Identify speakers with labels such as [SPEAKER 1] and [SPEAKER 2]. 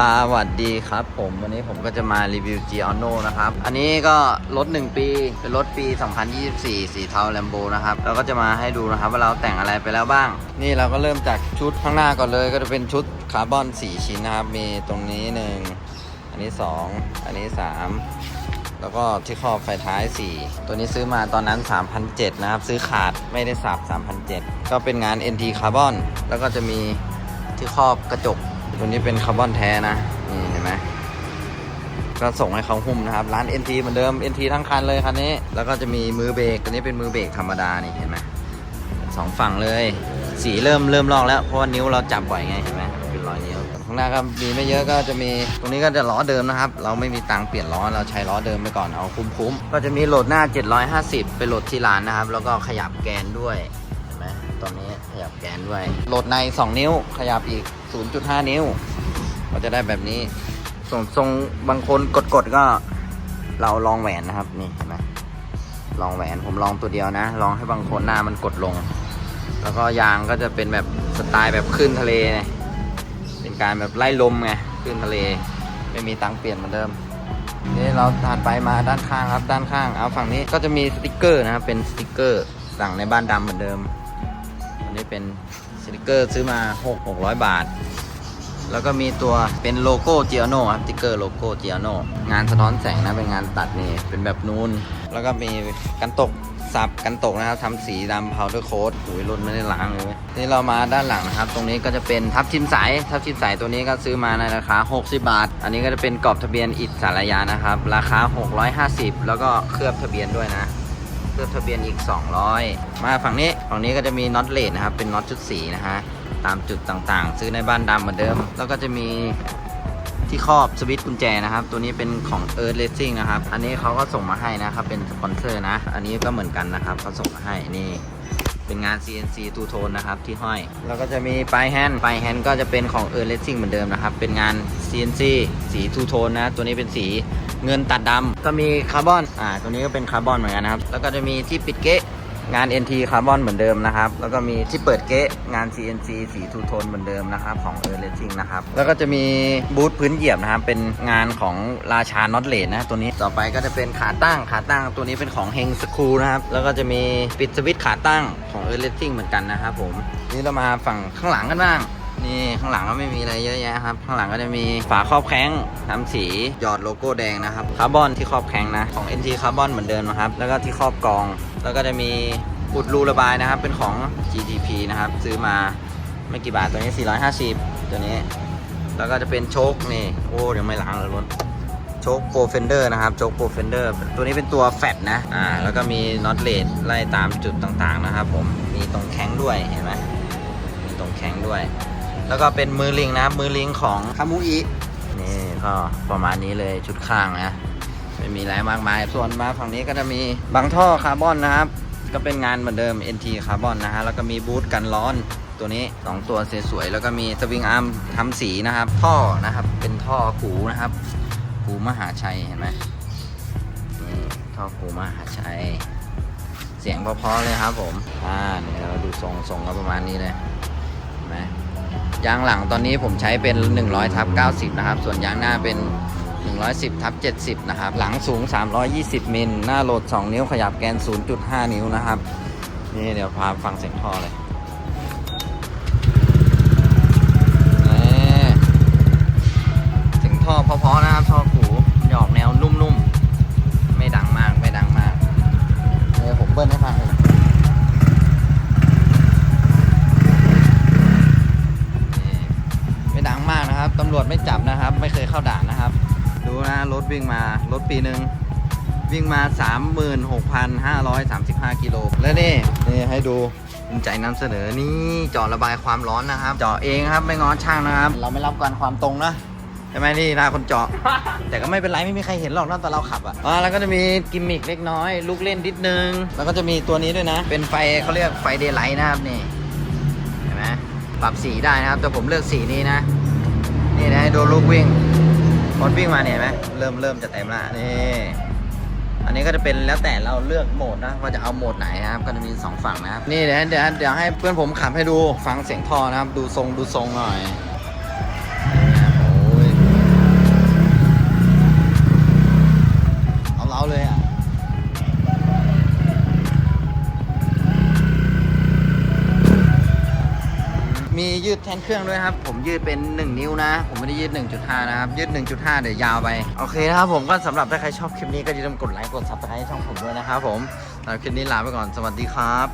[SPEAKER 1] สวัสดีครับผมวันนี้ผมก็จะมารีวิว g i o n o นะครับ อันนี้ก็รถ 1 ปี เป็นรถปี 2024 สีเทาแลมโบนะครับเราก็จะมาให้ดูนะครับว่าเราแต่งอะไรไปแล้วบ้าง นี่เราก็เริ่มจากชุดข้างหน้าก่อนเลย ก็จะเป็นชุดคาร์บอน 4 ชิ้นนะครับ มีตรงนี้ 1 อันนี้ 2 อันนี้ 3 แล้วก็ที่ครอบไฟท้าย 4 ตัวนี้ซื้อมาตอนนั้น3,700นะครับ ซื้อขาดไม่ได้สับ3,700ก็เป็นงาน NT คาร์บอนแล้วก็จะมีที่ครอบกระจก ตัวนี้เป็นคาร์บอนแท้นะนี่เห็นไหมก็ส่งให้เขาหุ้มนะครับ ร้าน NT เหมือนเดิม NT ทั้งคันเลยคันนี้ แล้วก็จะมีมือเบรกตัวนี้เป็นมือเบรกธรรมดานี่เห็นไหมสองฝั่งเลย สีเริ่มเริ่มลอกแล้วเพราะว่านิ้วเราจับบ่อยไงเห็นไหมเป็นรอยนิ้วข้างหน้าก็มีไม่เยอะก็จะมีตรงนี้ก็จะล้อเดิมนะครับ เราไม่มีตังค์เปลี่ยนล้อเราใช้ล้อเดิมไปก่อนเอาคุ้มๆก็จะมีโหลดหน้า 750 ไปโหลดที่ร้านนะครับ แล้วก็ขยับแกนด้วย ตอนนี้ขยับแกนด้วยโหลดใน 2 นิ้ว ขยับอีก 0.5 นิ้ว ก็จะได้แบบนี้ส่งทรงบางคนกดๆก็เราลองแหวนนะครับ นี่เห็นไหมลองแหวนผมลองตัวเดียวนะ ลองให้บางคนหน้ามันกดลง แล้วก็ยางก็จะเป็นแบบสไตล์แบบขึ้นทะเลไงเป็นการแบบไล่ลมไงขึ้นทะเล ไม่มีตังเปลี่ยนเหมือนเดิมนี่เราถัดไปมาด้านข้างครับด้านข้างเอาฝั่งนี้ก็จะมีสติกเกอร์นะครับเป็นสติกเกอร์สั่งในบ้านดำเหมือนเดิม นี้เป็นสติกเกอร์ซื้อมา 6 600 บาท แล้วก็มีตัวเป็นโลโก้เจียโนครับสติกเกอร์โลโก้เจียโนงานสะท้อนแสงนะเป็นงานตัดนี่เป็นแบบนูนแล้วก็มีกันตกสับกันตกนะครับทำสีดำพาวเดอร์โค้ดโอ้ยรถไม่ได้ล้างเลยเว้ยนี่เรามาด้านหลังนะครับ ตรงนี้ก็จะเป็นทับทิมสายทับทิมสายตัวนี้ก็ซื้อมาในราคา 60 บาท อันนี้ก็จะเป็นกรอบทะเบียนอิฐสารยานะครับ ราคา 650 แล้วก็เคลือบทะเบียนด้วยนะ เลือบทะเบียนอีก 200 มาฝั่งนี้ฝั่งนี้ก็จะมีน็อตเลดนะครับ เป็นน็อตชุดสีนะฮะ ตามจุดต่างๆ ซื้อในบ้านดำเหมือนเดิม แล้วก็จะมีที่ครอบสวิตช์กุญแจนะครับ ตัวนี้เป็นของ Earth Racing นะครับ อันนี้เขาก็ส่งมาให้นะครับ เป็นสปอนเซอร์นะ อันนี้ก็เหมือนกันนะครับเขาส่งมาให้ นี่ เป็นงาน CNC ทูโทนนะครับที่ห้อย แล้วก็จะมีปลายแฮนด์ปลายแฮนด์ก็จะเป็นของ Earth Racing เหมือนเดิมนะครับ เป็นงาน CNC สีทูโทนนะ ตัวนี้เป็นสี เงินตัดดำก็มีคาร์บอนอ่าตัวนี้ก็เป็นคาร์บอนเหมือนกันนะครับ แล้วก็จะมีที่ปิดเกะงาน NT คาร์บอนเหมือนเดิมนะครับ แล้วก็มีที่เปิดเกะงาน CNC สีทูโทนเหมือนเดิมนะครับ ของ e a r l a c i n g นะครับ แล้วก็จะมีบูธพื้นเหยียบนะครับ เป็นงานของราชาน็อตเลนนะตัวนี้ต่อไปก็จะเป็นขาตั้งขาตั้งตัวนี้เป็นของเฮงสคูนะครับ แล้วก็จะมีปิดสวิตช์ขาตั้งของ e a r l a c i n g เหมือนกันนะครับผมนี่เรามาฝั่งข้างหลังกันบ้าง นี่ข้างหลังก็ไม่มีอะไรเยอะแยะครับข้างหลังก็จะมีฝาครอบแข้งทำสีหยอดโลโก้แดงนะครับคาร์บอนที่ครอบแข้งนะของ NT คาร์บอนเหมือนเดิมนะครับแล้วก็ที่ครอบกรอง แล้วก็จะมีอุดรูระบายนะครับ เป็นของ GTP นะครับ ซื้อมาไม่กี่บาทตัวนี้ 450 ตัวนี้ แล้วก็จะเป็นโชคนี่ โอ้ยังไม่ล้างเลยรถโชคโปรเฟนเดอร์นะครับโชคโปรเฟนเดอร์ตัวนี้เป็นตัวแฟตนะอ่าแล้วก็มีน็อตเลดไล่ตามจุดต่างๆนะครับผมมีตรงแข้งด้วยเห็นไหมมีตรงแข้งด้วย แล้วก็เป็นมือลิงนะครับมือลิงของคามูอินี่ก็ประมาณนี้เลยชุดข้างนะไม่มีอะไรมากมาย ส่วนมาฝั่งนี้ก็จะมีบางท่อคาร์บอนนะครับ ก็เป็นงานเหมือนเดิม NT คาร์บอนนะฮะแล้วก็มีบูทกันร้อนตัวนี้ 2 ตัวสวยๆแล้วก็มีสวิงอาร์มทำสีนะครับ ท่อนะครับเป็นท่อขูนะครับขูมหาชัยเห็นไหมนี่ท่อขูมหาชัย เสียงเพราะๆเลยครับผมอ่าเนี่ยเราดูทรงทรงก็ประมาณนี้เลยเห็นไหม ยางหลังตอนนี้ผมใช้เป็น 100ทับ90 นะครับ ส่วนยางหน้าเป็น 110ทับ70 นะครับ หลังสูง 320มิลหน้าโหลด 2 นิ้วขยับแกน 0.5 นิ้วนะครับ นี่เดี๋ยวพาฟังเสียงท่อเลยนี่เสียงท่อเพาะๆนะครับท่อ นะครับตำรวจไม่จับนะครับ ไม่เคยเข้าด่านนะครับ ดูนะรถวิ่งมารถปีหนึ่งวิ่งมา 36,535 กิโล แล้วนี่นี่ให้ดูภูมิใจนำเสนอนี่จาะระบายความร้อนนะครับจาะเองครับไม่ง้อช่างนะครับ เราไม่รับการความตรงนะใช่ไหมนี่นาคนเจาะ แต่ก็ไม่เป็นไรไม่มีใครเห็นหรอกนอกจากเราขับอะอ่าแล้วก็จะมีกิมมิคเล็กน้อย ลูกเล่นนิดนึง แล้วก็จะมีตัวนี้ด้วยนะ เป็นไฟเขาเรียกไฟเดย์ไลท์นะครับนี่เห็นไหมปรับสีได้นะครับ แต่ผมเลือกสีนี้นะ นี่นะให้ดูลูกวิ่งรถวิ่งมาเนี่ยไหมเริ่มเริ่มจะเต็มละนี่อันนี้ก็จะเป็นแล้วแต่เราเลือกโหมดนะว่าจะเอาโหมดไหนนะครับก็จะมีสองฝั่งนะครับนี่เดี๋ยวเดี๋ยวเดี๋ยวให้เพื่อนผมขับให้ดูฟังเสียงท่อนะครับ ดูทรงดูทรงหน่อย ยืดแทนเครื่องด้วยครับ ผมยืดเป็น 1 นิ้วนะ ผมไม่ได้ยืด 1.5 นะครับ ยืด 1.5 เดี๋ยวยาวไป โอเคนะครับผมก็สำหรับถ้าใครชอบคลิปนี้ก็อย่าลืมกดไลค์กดซับสไครต์ช่องผมด้วยนะครับผมสำหรับคลิปนี้ลาไปก่อนสวัสดีครับ